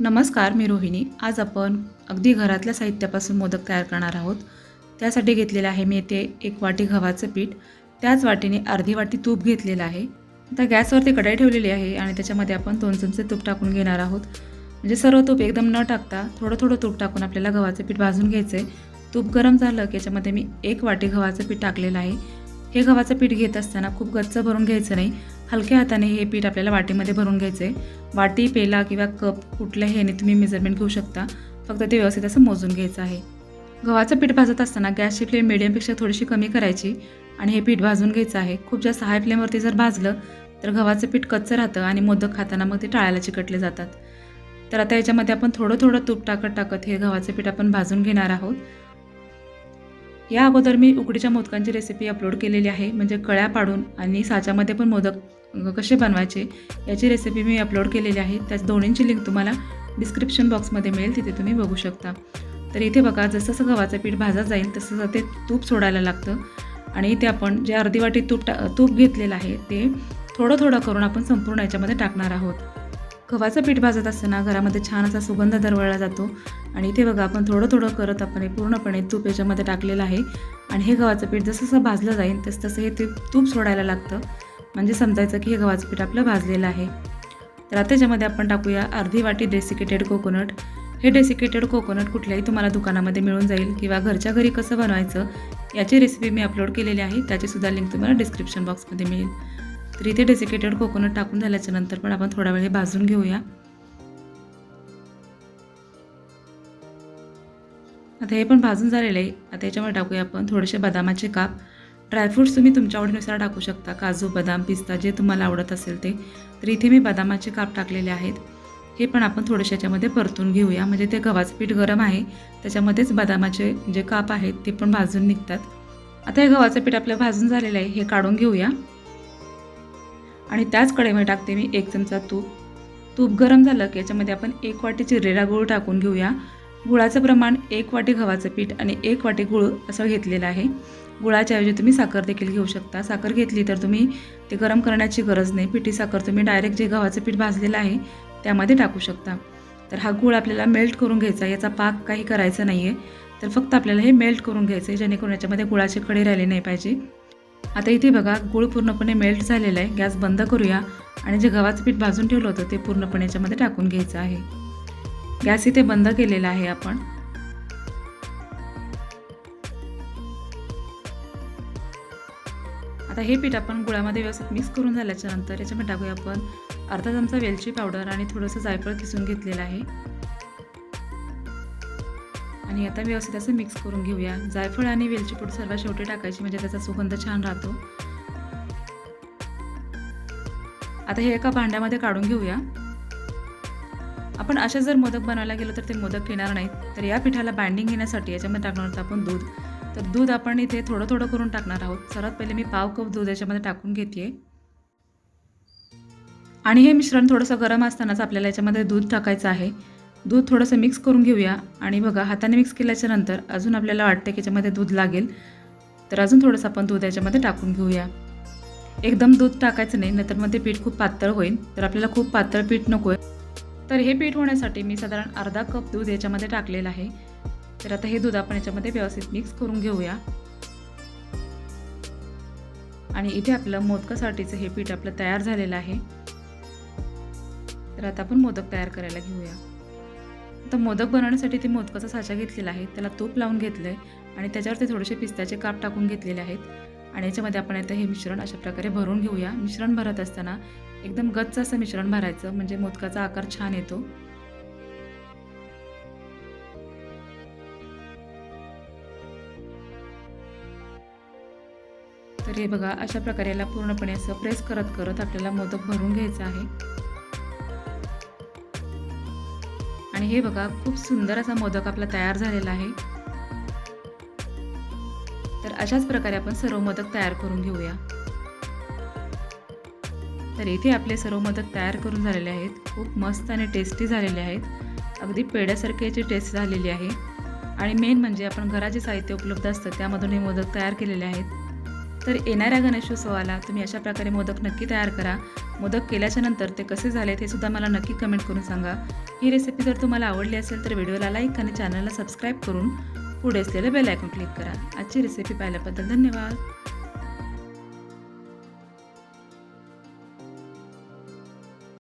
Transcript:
नमस्कार मी रोहिणी. आज आपण अगदी घरातल्या साहित्यापासून मोदक तयार करणार आहोत. त्यासाठी घेतलेलं आहे मी येथे एक वाटी गव्हाचं पीठ. त्याच वाटीने अर्धी वाटी तूप घेतलेलं आहे. आता गॅसवरती कढाई ठेवलेली आहे आणि त्याच्यामध्ये आपण दोन चमचे तूप टाकून घेणार आहोत. म्हणजे सर्व तूप एकदम न टाकता थोडं थोडं तूप टाकून आपल्याला गव्हाचं पीठ भाजून घ्यायचं आहे तूप गरम झालं की याच्यामध्ये मी एक वाटी गव्हाचं पीठ टाकलेलं आहे. हे गव्हाचं पीठ घेत असताना खूप गच्च भरून घ्यायचं नाही. हलक्या हाताने हे पीठ आपल्याला वाटीमध्ये भरून घ्यायचं आहे वाटी पेला किंवा कप कुठल्याही ह्याने तुम्ही मेजरमेंट घेऊ शकता. फक्त ते व्यवस्थित असं मोजून घ्यायचं आहे. गव्हाचं पीठ भाजत असताना गॅसची फ्लेम मिडियमपेक्षा थोडीशी कमी करायची आणि हे पीठ भाजून घ्यायचं आहे. खूप जास्त हाय फ्लेमवरती जर भाजलं तर गव्हाचं पीठ कच्चं राहतं आणि मोदक खाताना मग ते टाळायला चिकटले जातात. तर आता याच्यामध्ये आपण थोडं थोडं तूप टाकत टाकत हे गव्हाचं पीठ आपण भाजून घेणार आहोत. या अगोदर मी उकडीच्या मोदकांची रेसिपी अपलोड केलेली आहे. म्हणजे कळ्या पाडून आणि साच्यामध्ये पण मोदक कसे बनवायचे? याची रेसिपी मी अपलोड केलेली आहे. त्याच दोन्हींची लिंक तुम्हाला डिस्क्रिप्शन बॉक्समध्ये मिळेल. तिथे तुम्ही बघू शकता. तर इथे बघा जसं जसं गव्हाचं पीठ भाजत जाईल तसं ते तूप सोडायला लागतं. आणि इथे आपण जे अर्धी वाटी तूप टा तूप घेतलेलं आहे ते थोडं थोडं करून आपण संपूर्ण याच्यामध्ये टाकणार आहोत. गव्हाचं पीठ भाजत असताना घरामध्ये छान असा सुगंध दरवळला जातो. आणि इथे बघा आपण थोडं थोडं करत आपण हे पूर्णपणे तूप याच्यामध्ये टाकलेलं आहे. आणि हे गव्हाचं पीठ जसं जसं भाजलं जाईल तसं तसं हे ते तूप सोडायला लागतं. म्हणजे समजायचं की हे गव्हाचं पीठ आपलं भाजलेलं आहे. तर आता याच्यामध्ये आपण टाकूया अर्धी वाटी डेसिकेटेड कोकोनट हे डेसिकेटेड कोकोनट कुठल्याही तुम्हाला दुकानामध्ये मिळून जाईल किंवा घरच्या घरी कसं बनवायचं याची रेसिपी मी अपलोड केलेली आहे. त्याचीसुद्धा लिंक तुम्हाला डिस्क्रिप्शन बॉक्समध्ये मिळेल. तर इथे डेसिकेटेड कोकोनट टाकून झाल्याच्यानंतर पण आपण थोडा वेळ हे भाजून घेऊया. आता हे पण भाजून झालेलं आहे. आता याच्यामध्ये टाकूया आपण थोडेसे बदामाचे काप. ड्रायफ्रूट्स तुम्ही तुमच्या आवडीनुसार टाकू शकता. काजू बदाम पिस्ता जे तुम्हाला आवडत असेल ते. तर इथे मी बदामाचे काप टाकलेले आहेत. हे पण आपण थोडेसे याच्यामध्ये परतून घेऊया. म्हणजे ते गव्हाचं पीठ गरम आहे. त्याच्यामध्येच बदामाचे जे काप आहेत ते पण भाजून निघतात. आता हे गव्हाचं पीठ आपलं भाजून झालेलं आहे. हे काढून घेऊया. आणि त्याच कडेमध्ये टाकते मी एक चमचा तूप. तूप गरम झालं की याच्यामध्ये आपण एक वाटी चिरलेला गूळ टाकून घेऊया. गुळाचं प्रमाण एक वाटी गव्हाचं पीठ आणि एक वाटी गूळ असं घेतलेलं आहे. गुळाच्या ऐवजी तुम्ही साखर देखील घेऊ शकता. साखर घेतली तर तुम्ही ते गरम करण्याची गरज नाही. पिठी साखर तुम्ही डायरेक्ट जे गव्हाचं पीठ भाजलेलं आहे त्यामध्ये टाकू शकता. तर हा गूळ आपल्याला मेल्ट करून घ्यायचा याचा पाक काही करायचा नाही आहे तर फक्त आपल्याला हे मेल्ट करून घ्यायचं आहे जेणेकरून याच्यामध्ये गुळाचे कडे राहिले नाही पाहिजे. आता इथे बघा गूळ पूर्णपणे मेल्ट झालेला आहे. गॅस बंद करूया आणि जे गव्हाचं पीठ भाजून ठेवलं होतं ते पूर्णपणे याच्यामध्ये टाकून घ्यायचं आहे. गॅस इथे बंद केलेला आहे आपण. आता हे पीठ आपण गुळामध्ये व्यवस्थित मिक्स करून झाल्याच्यानंतर याच्यामध्ये टाकूया आपण अर्धा चमचा वेलची पावडर आणि थोडंसं जायफळ किसून घेतलेलं आहे. आणि आता व्यवस्थित असं मिक्स करून घेऊया. जायफळ आणि वेलची पूड सर्वात शेवटी टाकायची म्हणजे त्याचा सुगंध छान राहतो. आता हे एका भांड्यामध्ये काढून घेऊया. आपण असे जर मोदक बनवायला गेलो तर ते मोदक येणार नाहीत. तर या पिठाला बाइंडिंग घेण्यासाठी याच्यामध्ये टाकणार आहोत आपण दूध. तर दूध आपण इथे थोडं थोडं करून टाकणार आहोत. सर्वात पहिले मी पाव कप दूध याच्यामध्ये टाकून घेते. आणि हे मिश्रण थोडंसं गरम असतानाच आपल्याला याच्यामध्ये दूध टाकायचं आहे. दूध थोडंसं मिक्स करून घेऊया. आणि बघा हाताने मिक्स केल्याच्यानंतर अजून आपल्याला वाटते की याच्यामध्ये दूध लागेल. तर अजून थोडंसं आपण दूध याच्यामध्ये टाकून घेऊया. एकदम दूध टाकायचं नाही नाहीतर मग ते पीठ खूप पातळ होईल. तर आपल्याला खूप पातळ पीठ नको आहे तर हे पीठ होण्यासाठी मी साधारण अर्धा कप दूध याच्यामध्ये टाकलेलं आहे. तर आता हे दूध आपण याच्यामध्ये व्यवस्थित मिक्स करून घेऊया. आणि इथे आपलं मोदकासाठीचं हे पीठ आपलं तयार झालेलं आहे. तर आता आपण मोदक तयार करायला घेऊया. आता मोदक बनवण्यासाठी ते मोदकाचा साचा घेतलेला आहे. त्याला तूप लावून घेतलं आहे आणि त्याच्यावरती थोडेसे पिस्त्याचे काप टाकून घेतलेले आहेत. आणि याच्यामध्ये आपण आता हे मिश्रण अशा प्रकारे भरून घेऊया. मिश्रण भरत असताना एकदम गच्च असं मिश्रण भरायचं. म्हणजे मोदकाचा आकार छान येतो. हे बघा अशा प्रकारे याला पूर्णपणे असं प्रेस करत करत आपल्याला मोदक भरून घ्यायचं आहे. आणि हे बघा खूप सुंदर असा मोदक आपला तयार झालेला आहे. तर अशाच प्रकारे आपण सर्व मोदक तयार करून घेऊया. तर इथे आपले सर्व मोदक तयार करून झालेले आहेत. खूप मस्त आणि टेस्टी झालेले आहेत. अगदी पेड्यासारखी याची टेस्ट झालेली आहे. आणि मेन म्हणजे आपण घरात जे साहित्य उपलब्ध असतं त्यामधून हे मोदक तयार केलेले आहेत. तर येणाऱ्या गणेशोत्सवाला तुम्ही अशा प्रकारे मोदक नक्की तयार करा. मोदक केल्याच्यानंतर ते कसे झाले ते सुद्धा मला नक्की कमेंट करून सांगा. ही रेसिपी जर तुम्हाला आवडली असेल तर व्हिडिओला लाईक आणि चॅनलला सबस्क्राईब करून पुढे असलेलं बेल आयकॉन क्लिक करा. आजची रेसिपी पाहिल्याबद्दल धन्यवाद.